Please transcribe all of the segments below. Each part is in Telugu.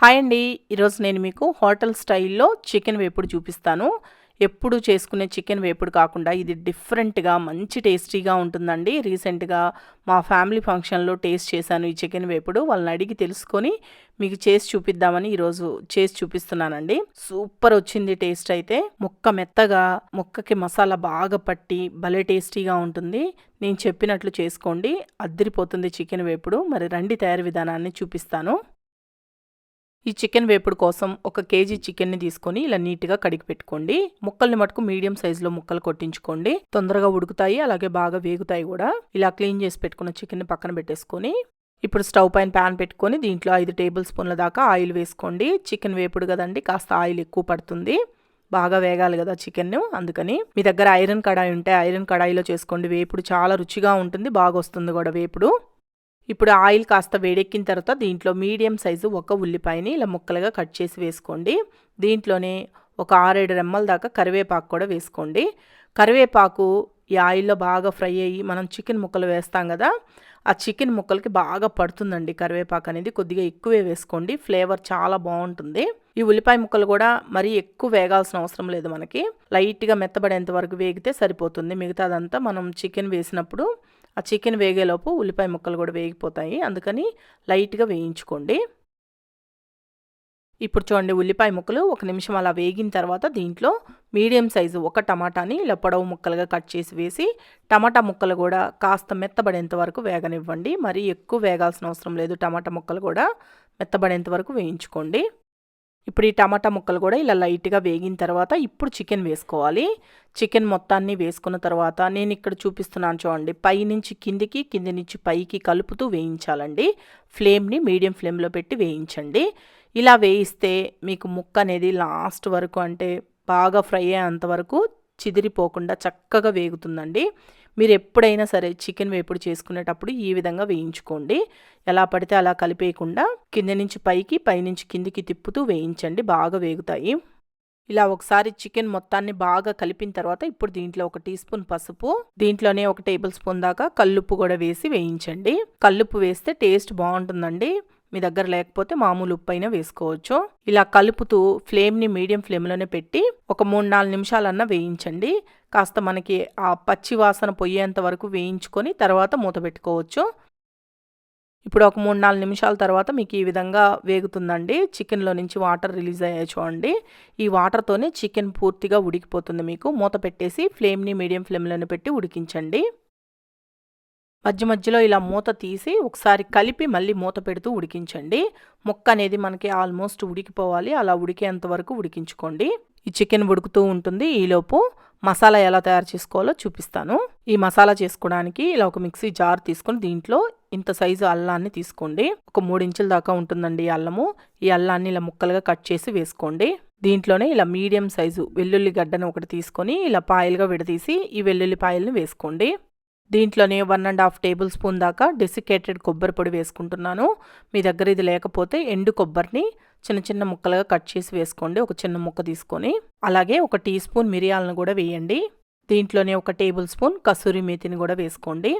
హాయ్ అండి. ఈరోజు నేను మీకు హోటల్ స్టైల్లో చికెన్ వేపుడు చూపిస్తాను. ఎప్పుడు చేసుకునే చికెన్ వేపుడు కాకుండా ఇది డిఫరెంట్గా మంచి టేస్టీగా ఉంటుందండి. రీసెంట్గా మా ఫ్యామిలీ ఫంక్షన్లో టేస్ట్ చేశాను ఈ చికెన్ వేపుడు. వాళ్ళని అడిగి తెలుసుకొని మీకు చేసి చూపిద్దామని ఈరోజు చేసి చూపిస్తున్నానండి. సూపర్ వచ్చింది టేస్ట్ అయితే. ముక్క మెత్తగా ముక్కకి మసాలా బాగా పట్టి భలే టేస్టీగా ఉంటుంది. నేను చెప్పినట్లు చేసుకోండి. అద్దరిపోతుంది చికెన్ వేపుడు. మరి రండి తయారీ విధానాన్ని చూపిస్తాను. ఈ చికెన్ వేపుడు కోసం ఒక కేజీ చికెన్ని తీసుకొని ఇలా నీట్గా కడిగి పెట్టుకోండి. ముక్కల్ని మటుకు మీడియం సైజులో ముక్కలు కొట్టించుకోండి. తొందరగా ఉడుకుతాయి అలాగే బాగా వేగుతాయి కూడా. ఇలా క్లీన్ చేసి పెట్టుకున్న చికెన్ని పక్కన పెట్టేసుకొని ఇప్పుడు స్టవ్ పైన ప్యాన్ పెట్టుకొని దీంట్లో ఐదు టేబుల్ స్పూన్ల దాకా ఆయిల్ వేసుకోండి. చికెన్ వేపుడు కదండి కాస్త ఆయిల్ ఎక్కువ పడుతుంది. బాగా వేగాలి కదా చికెన్ అందుకని మీ దగ్గర ఐరన్ కడాయి ఉంటే ఐరన్ కడాయిలో చేసుకోండి. వేపుడు చాలా రుచిగా ఉంటుంది బాగా వస్తుంది కూడా వేపుడు. ఇప్పుడు ఆయిల్ కాస్త వేడెక్కిన తర్వాత దీంట్లో మీడియం సైజు ఒక ఉల్లిపాయని ఇలా ముక్కలుగా కట్ చేసి వేసుకోండి. దీంట్లోనే ఒక ఆరేడు రెమ్మల దాకా కరివేపాకు కూడా వేసుకోండి. కరివేపాకు ఈ ఆయిల్లో బాగా ఫ్రై అయ్యి మనం చికెన్ ముక్కలు వేస్తాం కదా ఆ చికెన్ ముక్కలకి బాగా పడుతుందండి కరివేపాకు అనేది. కొద్దిగా ఎక్కువే వేసుకోండి ఫ్లేవర్ చాలా బాగుంటుంది. ఈ ఉల్లిపాయ ముక్కలు కూడా మరీ ఎక్కువ వేగాల్సిన అవసరం లేదు మనకి. లైట్గా మెత్తబడేంత వరకు వేగితే సరిపోతుంది. మిగతాదంతా మనం చికెన్ వేసినప్పుడు ఆ చికెన్ వేగేలోపు ఉల్లిపాయ ముక్కలు కూడా వేగిపోతాయి. అందుకని లైట్గా వేయించుకోండి. ఇప్పుడు చూడండి ఉల్లిపాయ ముక్కలు ఒక నిమిషం అలా వేగిన తర్వాత దీంట్లో మీడియం సైజు ఒక టమాటాని ఇలా పొడవు ముక్కలుగా కట్ చేసి వేసి టమాటా ముక్కలు కూడా కాస్త మెత్తబడేంత వరకు వేగనివ్వండి. మరీ ఎక్కువ వేగాల్సిన అవసరం లేదు. టమాటా ముక్కలు కూడా మెత్తబడేంత వరకు వేయించుకోండి. ఇప్పుడు ఈ టమాటా ముక్కలు కూడా ఇలా లైట్గా వేగిన తర్వాత ఇప్పుడు చికెన్ వేసుకోవాలి. చికెన్ మొత్తాన్ని వేసుకున్న తర్వాత నేను ఇక్కడ చూపిస్తున్నాను చూడండి. పై నుంచి కిందికి కింది నుంచి పైకి కలుపుతూ వేయించాలండి. ఫ్లేమ్ని మీడియం ఫ్లేమ్లో పెట్టి వేయించండి. ఇలా వేయిస్తే మీకు ముక్క అనేది లాస్ట్ వరకు అంటే బాగా ఫ్రై అయ్యేంత వరకు చిదిరిపోకుండా చక్కగా వేగుతుందండి. మీరు ఎప్పుడైనా సరే చికెన్ వేపుడు చేసుకునేటప్పుడు ఈ విధంగా వేయించుకోండి. ఎలా పడితే అలా కలిపేయకుండా కింద నుంచి పైకి పైనుంచి కిందికి తిప్పుతూ వేయించండి. బాగా వేగుతాయి. ఇలా ఒకసారి చికెన్ మొత్తాన్ని బాగా కలిపిన తర్వాత ఇప్పుడు దీంట్లో ఒక టీ స్పూన్ పసుపు దీంట్లోనే ఒక టేబుల్ స్పూన్ దాకా కల్లుప్పు కూడా వేసి వేయించండి. కల్లుప్పు వేస్తే టేస్ట్ బాగుంటుందండి. మీ దగ్గర లేకపోతే మామూలు ఉప్పు అయినా వేసుకోవచ్చు. ఇలా కలుపుతూ ఫ్లేమ్ని మీడియం ఫ్లేమ్లోనే పెట్టి ఒక మూడు నాలుగు నిమిషాలన్నా వేయించండి. కాస్త మనకి ఆ పచ్చి వాసన పొయ్యేంత వరకు వేయించుకొని తర్వాత మూత పెట్టుకోవచ్చు. ఇప్పుడు ఒక మూడు నాలుగు నిమిషాల తర్వాత మీకు ఈ విధంగా వేగుతుందండి. చికెన్లో నుంచి వాటర్ రిలీజ్ అయ్యాయి చూడండి. ఈ వాటర్తోనే చికెన్ పూర్తిగా ఉడికిపోతుంది మీకు. మూత పెట్టేసి ఫ్లేమ్ని మీడియం ఫ్లేమ్లోనే పెట్టి ఉడికించండి. మధ్య మధ్యలో ఇలా మూత తీసి ఒకసారి కలిపి మళ్ళీ మూత పెడుతూ ఉడికించండి. ముక్క అనేది మనకి ఆల్మోస్ట్ ఉడికిపోవాలి. అలా ఉడికేంత వరకు ఉడికించుకోండి. ఈ చికెన్ ఉడుకుతూ ఉంటుంది. ఈలోపు మసాలా ఎలా తయారు చేసుకోవాలో చూపిస్తాను. ఈ మసాలా చేసుకోవడానికి ఇలా ఒక మిక్సీ జార్ తీసుకొని దీంట్లో ఇంత సైజు అల్లాన్ని తీసుకోండి. ఒక మూడించుల దాకా ఉంటుందండి ఈ అల్లము. ఈ అల్లాన్ని ఇలా ముక్కలుగా కట్ చేసి వేసుకోండి. దీంట్లోనే ఇలా మీడియం సైజు వెల్లుల్లి గడ్డను ఒకటి తీసుకొని ఇలా పాయలుగా విడదీసి ఈ వెల్లుల్లి పాయల్ని వేసుకోండి. దీంట్లోనే one and half tablespoon దాకా డెసికేటెడ్ కొబ్బరి పొడి వేసుకుంటున్నాను. మీ దగ్గర ఇది లేకపోతే ఎండు కొబ్బరిని చిన్న చిన్న ముక్కలుగా కట్ చేసి వేసుకోండి. ఒక చిన్న ముక్క తీసుకొని అలాగే ఒక టీ స్పూన్ మిరియాలను కూడా వేయండి. దీంట్లోనే ఒక టేబుల్ స్పూన్ కసూరి మేతిని కూడా వేసుకోండి.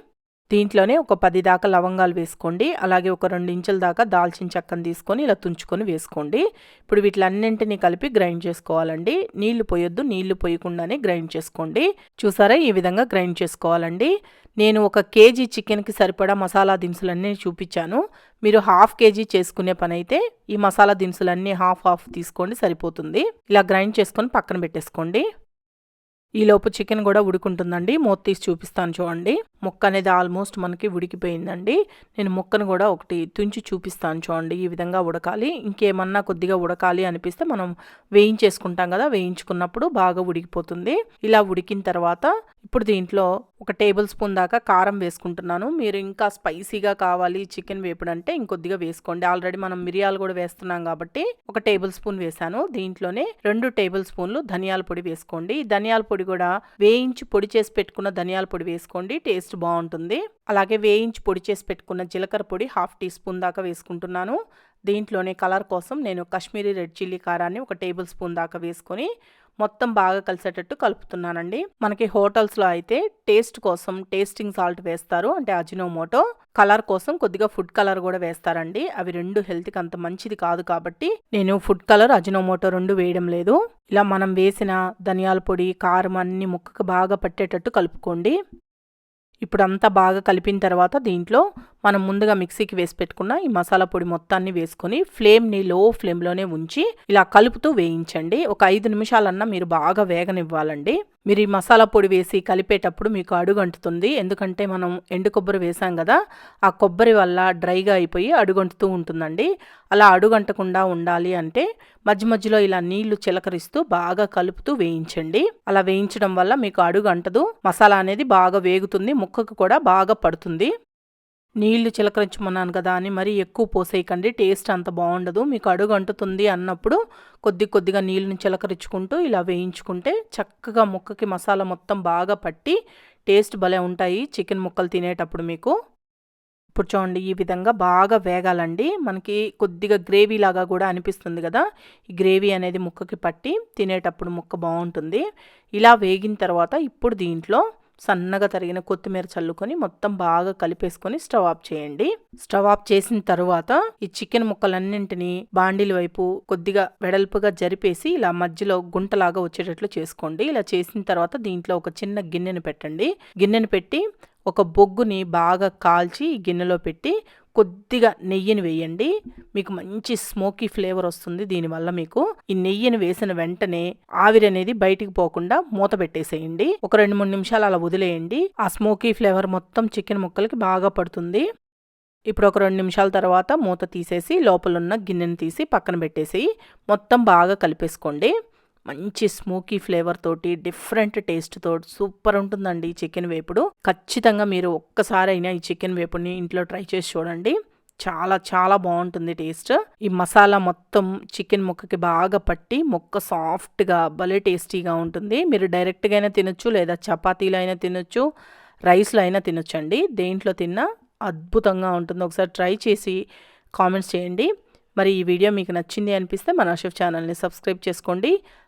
దీంట్లోనే ఒక పది దాకా లవంగాలు వేసుకోండి. అలాగే ఒక రెండు ఇంచుల దాకా దాల్చిన చెక్కను తీసుకొని ఇలా తుంచుకొని వేసుకోండి. ఇప్పుడు వీటిలన్నింటినీ కలిపి గ్రైండ్ చేసుకోవాలండి. నీళ్ళు పోయొద్దు. నీళ్ళు పోయకుండానే గ్రైండ్ చేసుకోండి. చూసారా? ఈ విధంగా గ్రైండ్ చేసుకోవాలండి. నేను ఒక కేజీ చికెన్కి సరిపడా మసాలా దినుసులన్నీ చూపించాను. మీరు హాఫ్ కేజీ చేసుకునే పని అయితే ఈ మసాలా దినుసులన్నీ హాఫ్ హాఫ్ తీసుకోండి. సరిపోతుంది. ఇలా గ్రైండ్ చేసుకొని పక్కన పెట్టేసుకోండి. ఈలోపు చికెన్ కూడా ఉడుకుంటుందండి. మూత తీసి చూపిస్తాను చూడండి. ముక్క అనేది ఆల్మోస్ట్ మనకి ఉడికిపోయిందండి. నేను ముక్కను కూడా ఒకటి తుంచి చూపిస్తాను చూడండి. ఈ విధంగా ఉడకాలి. ఇంకేమన్నా కొద్దిగా ఉడకాలి అనిపిస్తే మనం వేయించేసుకుంటాం కదా వేయించుకున్నప్పుడు బాగా ఉడికిపోతుంది. ఇలా ఉడికిన తర్వాత ఇప్పుడు దీంట్లో ఒక టేబుల్ స్పూన్ దాకా కారం వేసుకుంటున్నాను. మీరు ఇంకా స్పైసీగా కావాలి చికెన్ వేపుడు అంటే ఇంకొద్దిగా వేసుకోండి. ఆల్రెడీ మనం మిరియాలు కూడా వేస్తున్నాం కాబట్టి ఒక టేబుల్ స్పూన్ వేసాను దీంట్లోనే రెండు టేబుల్ స్పూన్లు ధనియాల పొడి వేసుకోండి. ధనియాల పొడి కూడా వేయించి పొడి చేసి పెట్టుకున్న ధనియాల పొడి వేసుకోండి. టేస్ట్ బాగుంటుంది. అలాగే వేయించి పొడి చేసి పెట్టుకున్న జీలకర్ర పొడి హాఫ్ టీ స్పూన్ దాకా వేసుకుంటున్నాను. దీంట్లోనే కలర్ కోసం నేను కాశ్మీరీ రెడ్ చిల్లీ కారాన్ని ఒక టేబుల్ స్పూన్ దాకా వేసుకొని మొత్తం బాగా కలిసేటట్టు కలుపుతున్నానండి. మనకి హోటల్స్లో అయితే టేస్ట్ కోసం టేస్టింగ్ సాల్ట్ వేస్తారు. అంటే అజినోమోటో. కలర్ కోసం కొద్దిగా ఫుడ్ కలర్ కూడా వేస్తారండి. అవి రెండు హెల్త్కి అంత మంచిది కాదు కాబట్టి నేను ఫుడ్ కలర్ అజినోమోటో రెండు వేయడం లేదు. ఇలా మనం వేసిన ధనియాల పొడి కారం అన్ని ముక్కకు బాగా పట్టేటట్టు కలుపుకోండి. ఇప్పుడు అంతా బాగా కలిపిన తర్వాత దీంట్లో మనం ముందుగా మిక్సీకి వేసి పెట్టుకున్న ఈ మసాలా పొడి మొత్తాన్ని వేసుకొని ఫ్లేమ్ని లో ఫ్లేమ్లోనే ఉంచి ఇలా కలుపుతూ వేయించండి. ఒక ఐదు నిమిషాలన్నా మీరు బాగా వేగనివ్వాలండి. మీరు ఈ మసాలా పొడి వేసి కలిపేటప్పుడు మీకు అడుగంటుతుంది. ఎందుకంటే మనం ఎండు కొబ్బరి వేసాం కదా ఆ కొబ్బరి వల్ల డ్రైగా అయిపోయి అడుగంటుతూ ఉంటుందండి. అలా అడుగంటకుండా ఉండాలి అంటే మధ్య మధ్యలో ఇలా నీళ్ళు చిలకరిస్తూ బాగా కలుపుతూ వేయించండి. అలా వేయించడం వల్ల మీకు అడుగంటదు. మసాలా అనేది బాగా వేగుతుంది ముక్కకు కూడా బాగా పడుతుంది. నీళ్ళు చిలకరించమన్నాను కదా అని మరీ ఎక్కువ పోసేయకండి టేస్ట్ అంత బాగుండదు. మీకు అడుగు అంటుతుంది అన్నప్పుడు కొద్ది కొద్దిగా నీళ్ళని చిలకరించుకుంటూ ఇలా వేయించుకుంటే చక్కగా ముక్కకి మసాలా మొత్తం బాగా పట్టి టేస్ట్ భలే ఉంటాయి చికెన్ ముక్కలు తినేటప్పుడు మీకు. ఇప్పుడు చూడండి ఈ విధంగా బాగా వేగాలండి. మనకి కొద్దిగా గ్రేవీ లాగా కూడా అనిపిస్తుంది కదా. ఈ గ్రేవీ అనేది ముక్కకి పట్టి తినేటప్పుడు ముక్క బాగుంటుంది. ఇలా వేగిన తర్వాత ఇప్పుడు దీంట్లో సన్నగా తరిగిన కొత్తిమీర చల్లుకొని మొత్తం బాగా కలిపేసుకొని స్టవ్ ఆఫ్ చేయండి. స్టవ్ ఆఫ్ చేసిన తర్వాత ఈ చికెన్ ముక్కలన్నింటినీ బాండీల వైపు కొద్దిగా వెడల్పుగా జరిపేసి ఇలా మధ్యలో గుంటలాగా వచ్చేటట్లు చేసుకోండి. ఇలా చేసిన తర్వాత దీంట్లో ఒక చిన్న గిన్నెను పెట్టండి. గిన్నెను పెట్టి ఒక బొగ్గుని బాగా కాల్చి గిన్నెలో పెట్టి కొద్దిగా నెయ్యిని వేయండి. మీకు మంచి స్మోకీ ఫ్లేవర్ వస్తుంది. దీనివల్ల మీకు ఈ నెయ్యిని వేసిన వెంటనే ఆవిరి అనేది బయటికి పోకుండా మూత పెట్టేసేయండి. ఒక రెండు మూడు నిమిషాలు అలా వదిలేయండి. ఆ స్మోకీ ఫ్లేవర్ మొత్తం చికెన్ ముక్కలకి బాగా పడుతుంది. ఇప్పుడు ఒక రెండు నిమిషాల తర్వాత మూత తీసేసి లోపల ఉన్న గిన్నెని తీసి పక్కన పెట్టేసి మొత్తం బాగా కలిపేసుకోండి. మంచి స్మోకీ ఫ్లేవర్ తోటి డిఫరెంట్ టేస్ట్ తోటి సూపర్ ఉంటుందండి ఈ చికెన్ వేపుడు. ఖచ్చితంగా మీరు ఒక్కసారి అయినా ఈ చికెన్ వేపుడిని ఇంట్లో ట్రై చేసి చూడండి. చాలా చాలా బాగుంటుంది టేస్ట్. ఈ మసాలా మొత్తం చికెన్ ముక్కకి బాగా పట్టి ముక్క సాఫ్ట్గా భలే టేస్టీగా ఉంటుంది. మీరు డైరెక్ట్గా అయినా తినొచ్చు లేదా చపాతీలో అయినా తినొచ్చు రైస్లో అయినా తినొచ్చండి. దేంట్లో తిన్నా అద్భుతంగా ఉంటుంది. ఒకసారి ట్రై చేసి కామెంట్స్ చేయండి. మరి ఈ వీడియో మీకు నచ్చింది అనిపిస్తే మన అషఫ్ ఛానల్ని సబ్స్క్రైబ్ చేసుకోండి.